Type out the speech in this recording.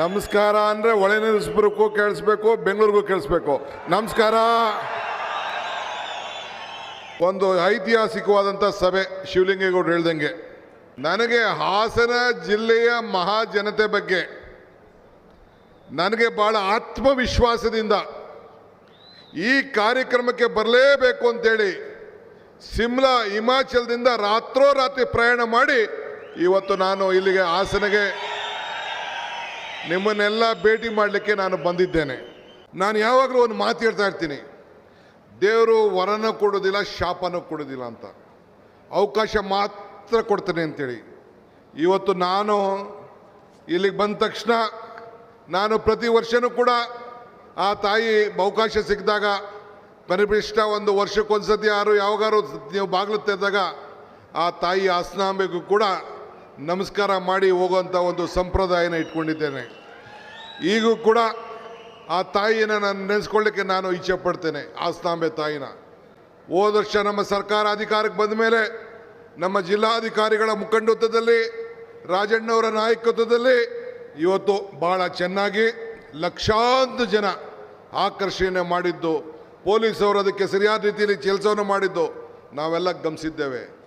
ನಮಸ್ಕಾರ ಅಂದರೆ ಒಳೆ ಕೇಳಿಸ್ಬೇಕು, ಬೆಂಗಳೂರಿಗೂ ಕೇಳಿಸ್ಬೇಕು. ನಮಸ್ಕಾರ. ಒಂದು ಐತಿಹಾಸಿಕವಾದಂಥ ಸಭೆ ಶಿವಲಿಂಗೇಗೌಡರು ಹೇಳ್ದಂಗೆ. ನನಗೆ ಹಾಸನ ಜಿಲ್ಲೆಯ ಮಹಾಜನತೆ ಬಗ್ಗೆ, ನನಗೆ ಭಾಳ ಆತ್ಮವಿಶ್ವಾಸದಿಂದ ಈ ಕಾರ್ಯಕ್ರಮಕ್ಕೆ ಬರಲೇಬೇಕು ಅಂತೇಳಿ ಸಿಮ್ಲಾ ಹಿಮಾಚಲದಿಂದ ರಾತ್ರೋರಾತ್ರಿ ಪ್ರಯಾಣ ಮಾಡಿ ಇವತ್ತು ನಾನು ಇಲ್ಲಿಗೆ ಹಾಸನಗೆ ನಿಮ್ಮನ್ನೆಲ್ಲ ಭೇಟಿ ಮಾಡಲಿಕ್ಕೆ ನಾನು ಬಂದಿದ್ದೇನೆ. ನಾನು ಯಾವಾಗಲೂ ಒಂದು ಮಾತು ಹೇಳ್ತಾ ಇರ್ತೀನಿ. ದೇವರು ವರನ ಕೊಡೋದಿಲ್ಲ, ಶಾಪನ ಕೊಡೋದಿಲ್ಲ ಅಂತ. ಅವಕಾಶ ಮಾತ್ರ ಕೊಡ್ತೇನೆ ಅಂತೇಳಿ. ಇವತ್ತು ನಾನು ಇಲ್ಲಿಗೆ ಬಂದ ತಕ್ಷಣ ನಾನು ಪ್ರತಿ ವರ್ಷವೂ ಕೂಡ ಆ ತಾಯಿ ಅವಕಾಶ ಸಿಕ್ಕಿದಾಗ, ಕನಿಷ್ಠ ಒಂದು ವರ್ಷಕ್ಕೊಂದ್ಸತಿ ಯಾರು ಯಾವಾಗಾರು ನೀವು ಬಾಗಿಲು ತೆರೆದಾಗ ಆ ತಾಯಿ ಆಸನಾಂಬೆಗೂ ಕೂಡ ನಮಸ್ಕಾರ ಮಾಡಿ ಹೋಗುವಂಥ ಒಂದು ಸಂಪ್ರದಾಯನ ಇಟ್ಕೊಂಡಿದ್ದೇನೆ. ಈಗೂ ಕೂಡ ಆ ತಾಯಿಯನ್ನು ನಾನು ನೆನೆಸ್ಕೊಳ್ಳಿಕ್ಕೆ ನಾನು ಇಚ್ಛೆ ಪಡ್ತೇನೆ, ಆಸ್ತಾಂಬೆ ತಾಯಿನ. ಹೋದ ವರ್ಷ ನಮ್ಮ ಸರ್ಕಾರ ಅಧಿಕಾರಕ್ಕೆ ಬಂದ ಮೇಲೆ ನಮ್ಮ ಜಿಲ್ಲಾಧಿಕಾರಿಗಳ ಮುಖಂಡತ್ವದಲ್ಲಿ, ರಾಜಣ್ಣವರ ನಾಯಕತ್ವದಲ್ಲಿ ಇವತ್ತು ಭಾಳ ಚೆನ್ನಾಗಿ ಲಕ್ಷಾಂತರ ಜನ ಆಕರ್ಷಣೆ ಮಾಡಿದ್ದು, ಪೊಲೀಸವರು ಅದಕ್ಕೆ ಸರಿಯಾದ ರೀತಿಯಲ್ಲಿ ಕೆಲಸವನ್ನು ಮಾಡಿದ್ದು ನಾವೆಲ್ಲ ಗಮನಿಸಿದ್ದೇವೆ.